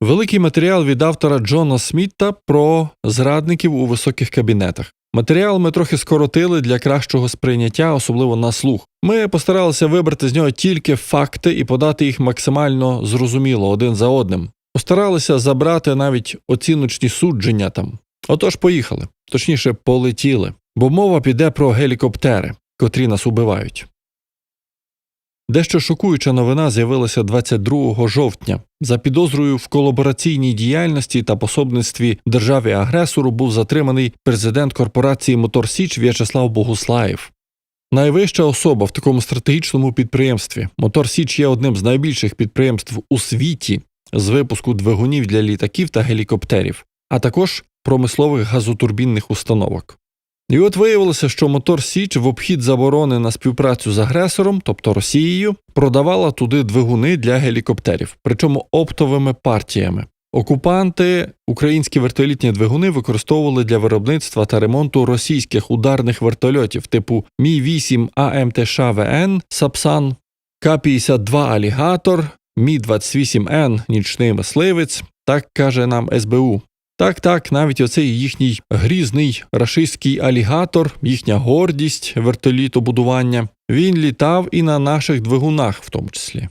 Великий матеріал від автора Джона Смітта про зрадників у високих кабінетах. Матеріал ми трохи скоротили для кращого сприйняття, особливо на слух. Ми постаралися вибрати з нього тільки факти і подати їх максимально зрозуміло один за одним. Постаралися забрати навіть оціночні судження там. Отож, поїхали, точніше, полетіли, бо мова піде про гелікоптери, котрі нас убивають. Дещо шокуюча новина з'явилася 22 жовтня. За підозрою в колабораційній діяльності та пособництві державі агресору був затриманий президент корпорації Мотор Січ В'ячеслав Богуслаєв. Найвища особа в такому стратегічному підприємстві. Мотор Січ є одним з найбільших підприємств у світі з випуску двигунів для літаків та гелікоптерів, а також промислових газотурбінних установок. І от виявилося, що Мотор Січ в обхід заборони на співпрацю з агресором, тобто Росією, продавала туди двигуни для гелікоптерів, причому оптовими партіями. Окупанти українські вертолітні двигуни використовували для виробництва та ремонту російських ударних вертольотів типу Мі 8 АМТШ ВН Сапсан, К-52 Алігатор, Мі 28 Н Нічний мисливець. Так каже нам СБУ. Так, так, навіть оцей їхній грізний рашистський алігатор, їхня гордість вертолітобудування, він літав і на наших двигунах, в тому числі.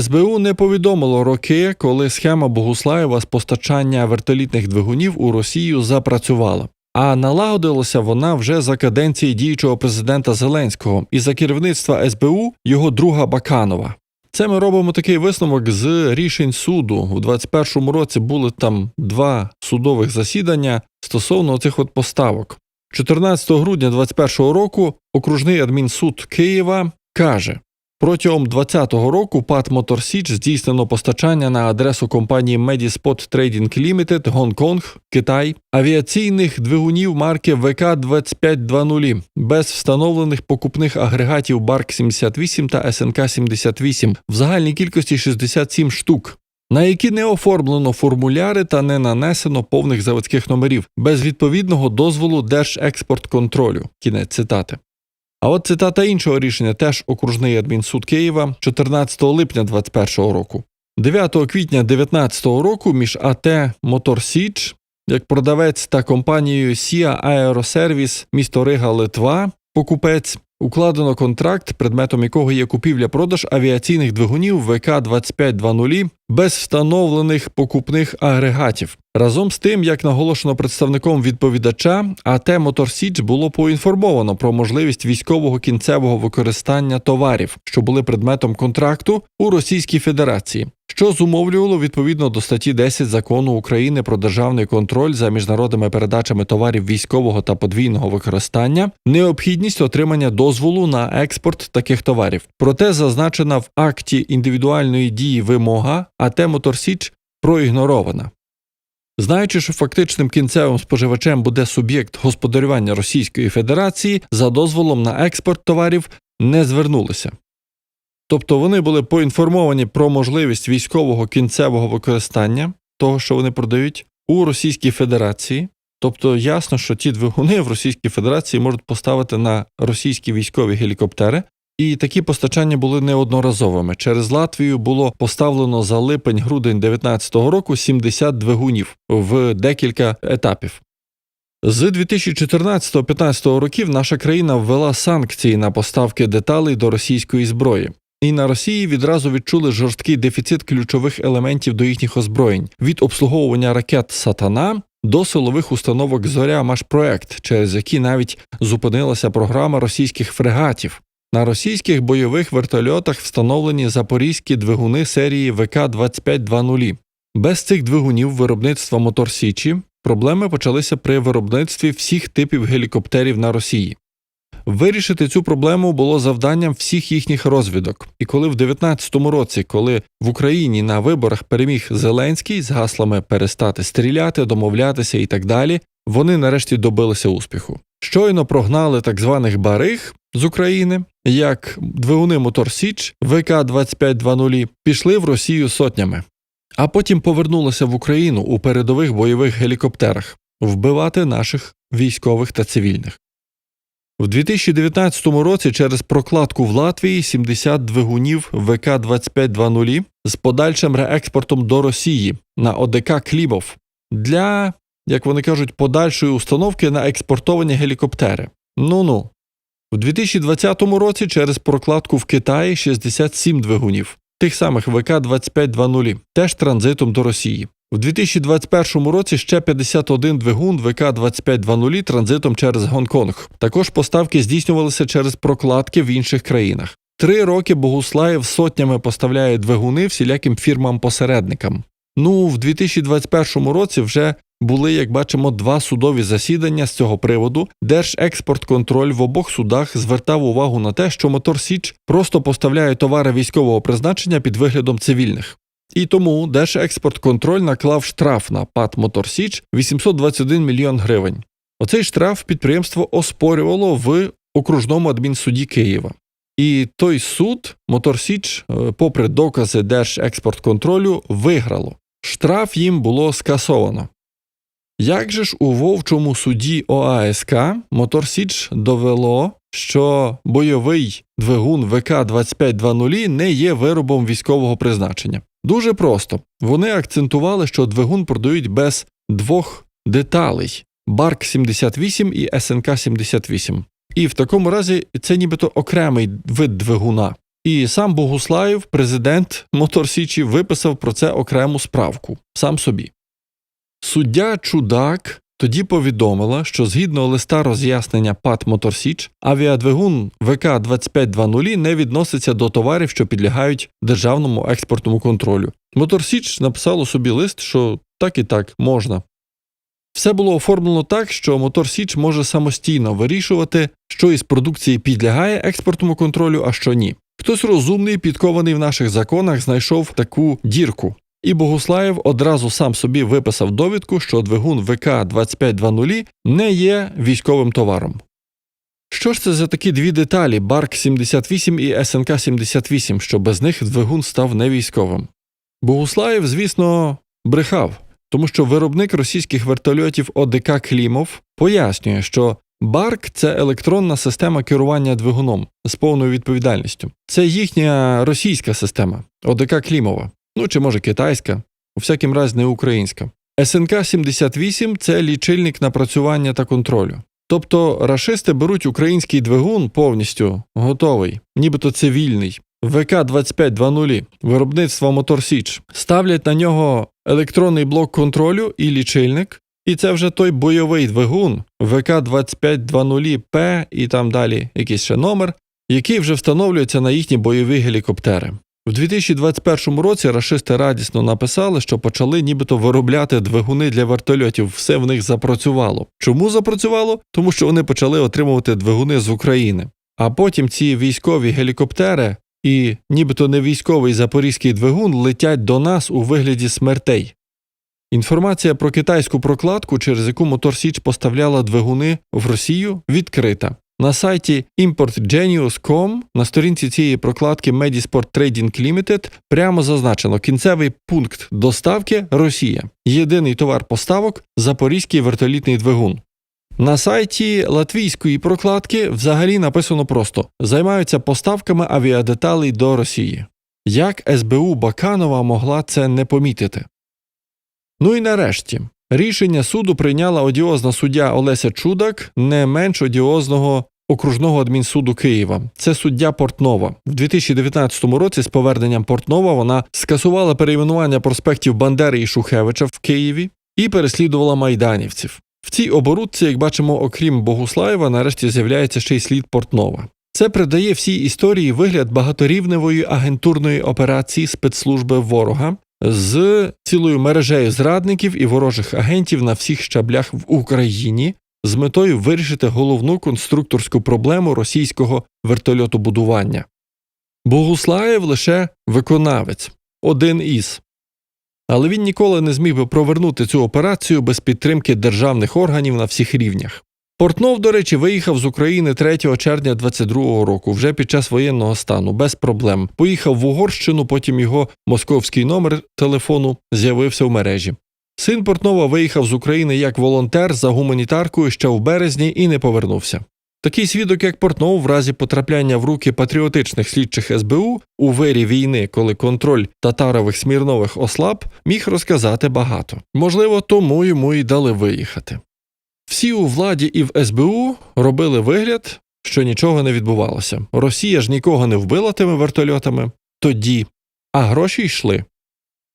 СБУ не повідомило роки, коли схема Богуслаєва з постачання вертолітних двигунів у Росію запрацювала. А налагодилася вона вже за каденції діючого президента Зеленського і за керівництва СБУ його друга Баканова. Це ми робимо такий висновок з рішень суду. У 2021 році були там два судових засідання стосовно цих от поставок. 14 грудня 2021 року окружний адмінсуд Києва каже: протягом 2020 року ПАТ Мотор Січ здійснено постачання на адресу компанії Medispot Trading Limited, Гонконг, Китай, авіаційних двигунів марки ВК 2520 без встановлених покупних агрегатів Барк 78 та СНК 78 в загальній кількості 67 штук. На які не оформлено формуляри та не нанесено повних заводських номерів без відповідного дозволу Держекспортконтролю. Кінець цитати. А от цитата іншого рішення теж окружний адмінсуд Києва 14 липня 2021 року. 9 квітня 2019 року між АТ Мотор Січ як продавець та компанією Сіа Аеросервіс місто Рига Литва, покупець, укладено контракт, предметом якого є купівля-продаж авіаційних двигунів ВК 2520 без встановлених покупних агрегатів. Разом з тим, як наголошено представником відповідача, АТ Мотор Січ було поінформовано про можливість військового кінцевого використання товарів, що були предметом контракту у Російській Федерації, що зумовлювало відповідно до статті 10 закону України про державний контроль за міжнародними передачами товарів військового та подвійного використання, необхідність отримання дозволу на експорт таких товарів. Проте зазначена в акті індивідуальної дії вимога, АТ Мотор Січ проігнорована. Знаючи, що фактичним кінцевим споживачем буде суб'єкт господарювання Російської Федерації, за дозволом на експорт товарів не звернулися. Тобто вони були поінформовані про можливість військового кінцевого використання того, що вони продають у Російській Федерації. Тобто ясно, що ті двигуни в Російській Федерації можуть поставити на російські військові гелікоптери, і такі постачання були неодноразовими. Через Латвію було поставлено за липень-грудень 2019 року 70 двигунів в декілька етапів. З 2014-15 років наша країна ввела санкції на поставки деталей до російської зброї. І на Росії відразу відчули жорсткий дефіцит ключових елементів до їхніх озброєнь від обслуговування ракет Сатана до силових установок Зоря Машпроект, через які навіть зупинилася програма російських фрегатів. На російських бойових вертольотах встановлені запорізькі двигуни серії ВК-2520. Без цих двигунів виробництва Мотор Січі проблеми почалися при виробництві всіх типів гелікоптерів на Росії. Вирішити цю проблему було завданням всіх їхніх розвідок. І коли в 19-му році, коли в Україні на виборах переміг Зеленський з гаслами перестати стріляти, домовлятися і так далі, вони нарешті добилися успіху. Щойно прогнали так званих бариг з України, як двигуни Мотор Січ ВК-2520 пішли в Росію сотнями, а потім повернулися в Україну у передових бойових гелікоптерах вбивати наших військових та цивільних. В 2019 році через прокладку в Латвії 70 двигунів ВК-2520 з подальшим реекспортом до Росії на ОДК Клібов для, як вони кажуть, подальшої установки на експортовані гелікоптери. Ну-ну. У 2020 році через прокладку в Китаї 67 двигунів, тих самих ВК-2520, теж транзитом до Росії. У 2021 році ще 51 двигун ВК-2520 транзитом через Гонконг. Також поставки здійснювалися через прокладки в інших країнах. Три роки Богуслаєв сотнями поставляє двигуни всіляким фірмам-посередникам. Ну, в 2021 році вже були, як бачимо, два судові засідання з цього приводу. Держекспортконтроль в обох судах звертав увагу на те, що Мотор Січ просто поставляє товари військового призначення під виглядом цивільних. І тому Держекспортконтроль наклав штраф на ПАТ Мотор Січ 821 мільйон гривень. Оцей штраф підприємство оспорювало в окружному адмінсуді Києва. І той суд Мотор Січ, е, попри докази Держекспортконтролю, виграло. Штраф їм було скасовано. Як же ж у вовчому суді ОАСК Мотор Січ довело, що бойовий двигун ВК-2520 не є виробом військового призначення? Дуже просто. Вони акцентували, що двигун продають без двох деталей Барк 78 і СНК 78. І в такому разі це нібито окремий вид двигуна. І сам Богуслаєв, президент Мотор Січі, виписав про це окрему справку сам собі. Суддя Чудак тоді повідомила, що згідно листа роз'яснення ПАТ Моторсіч, авіадвигун ВК-2520 не відноситься до товарів, що підлягають державному експортному контролю. Моторсіч написало собі лист, що так і так можна. Все було оформлено так, що Мотор Січ може самостійно вирішувати, що із продукції підлягає експортному контролю, а що ні. Хтось розумний, підкований в наших законах, знайшов таку дірку. І Богуслаєв одразу сам собі виписав довідку, що двигун ВК-2520 не є військовим товаром. Що ж це за такі дві деталі Барк 78 і СНК 78, що без них двигун став невійськовим? Богуслаєв, звісно, брехав, тому що виробник російських вертольотів ОДК Клімов пояснює, що Барк це електронна система керування двигуном з повною відповідальністю. Це їхня російська система ОДК Клімова. Ну чи може китайська, у всякім разі не українська. СНК 78 це лічильник напрацювання та контролю. Тобто рашисти беруть український двигун повністю готовий, нібито цивільний. ВК-2520 виробництва Мотор Січ ставлять на нього електронний блок контролю і лічильник, і це вже той бойовий двигун ВК-2520П і там далі якийсь ще номер, який вже встановлюється на їхні бойові гелікоптери. В 2021 році рашисти радісно написали, що почали нібито виробляти двигуни для вертольотів. Все в них запрацювало. Чому запрацювало? Тому що вони почали отримувати двигуни з України. А потім ці військові гелікоптери і нібито не військовий запорізький двигун летять до нас у вигляді смертей. Інформація про китайську прокладку, через яку Мотор Січ поставляла двигуни в Росію, відкрита. На сайті ImportGenius.com на сторінці цієї прокладки Medisport Trading Limited прямо зазначено кінцевий пункт доставки Росія. Єдиний товар поставок запорізький вертолітний двигун. На сайті латвійської прокладки взагалі написано просто займаються поставками авіадеталей до Росії. Як СБУ Баканова могла це не помітити? Ну і нарешті. Рішення суду прийняла одіозна суддя Олеся Чудак, не менш одіозного окружного адмінсуду Києва. Це суддя Портнова. В 2019 році з поверненням Портнова вона скасувала перейменування проспектів Бандери і Шухевича в Києві і переслідувала майданівців. В цій оборудці, як бачимо, окрім Богуслаєва, нарешті з'являється ще й слід Портнова. Це придає всій історії вигляд багаторівневої агентурної операції спецслужби ворога, з цілою мережею зрадників і ворожих агентів на всіх щаблях в Україні з метою вирішити головну конструкторську проблему російського вертольотобудування. Богуслаєв лише виконавець, один із. Але він ніколи не зміг би провернути цю операцію без підтримки державних органів на всіх рівнях. Портнов, до речі, виїхав з України 3 червня 22-го року, вже під час воєнного стану, без проблем. Поїхав в Угорщину, потім його московський номер телефону з'явився в мережі. Син Портнова виїхав з України як волонтер за гуманітаркою ще в березні і не повернувся. Такий свідок, як Портнов, в разі потрапляння в руки патріотичних слідчих СБУ у вирі війни, коли контроль татарових смірнових ослаб, міг розказати багато. Можливо, тому йому й дали виїхати. Всі у владі і в СБУ робили вигляд, що нічого не відбувалося. Росія ж нікого не вбила тими вертольотами тоді, а гроші йшли.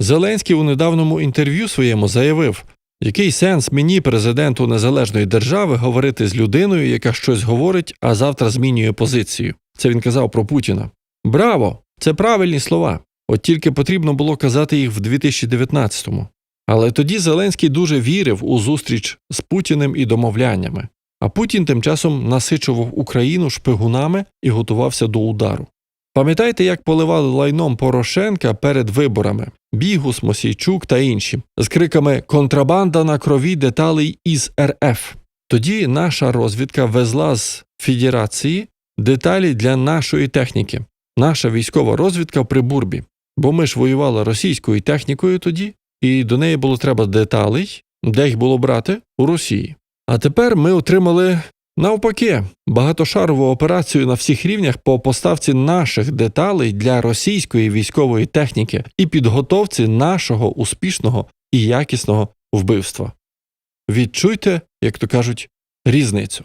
Зеленський у недавньому інтерв'ю своєму заявив, який сенс мені, президенту незалежної держави, говорити з людиною, яка щось говорить, а завтра змінює позицію. Це він казав про Путіна. Браво! Це правильні слова. От тільки потрібно було казати їх в 2019-му. Але тоді Зеленський дуже вірив у зустріч з Путіним і домовляннями. А Путін тим часом насичував Україну шпигунами і готувався до удару. Пам'ятаєте, як поливали лайном Порошенка перед виборами Бігус, Мосійчук та інші з криками Контрабанда на крові деталей із РФ. Тоді наша розвідка везла з Федерації деталі для нашої техніки. Наша військова розвідка при Бурбі. Бо ми ж воювали російською технікою тоді, і до неї було треба деталей, де їх було брати у Росії. А тепер ми отримали навпаки багатошарову операцію на всіх рівнях по поставці наших деталей для російської військової техніки і підготовці нашого успішного і якісного вбивства. Відчуйте, як то кажуть, різницю.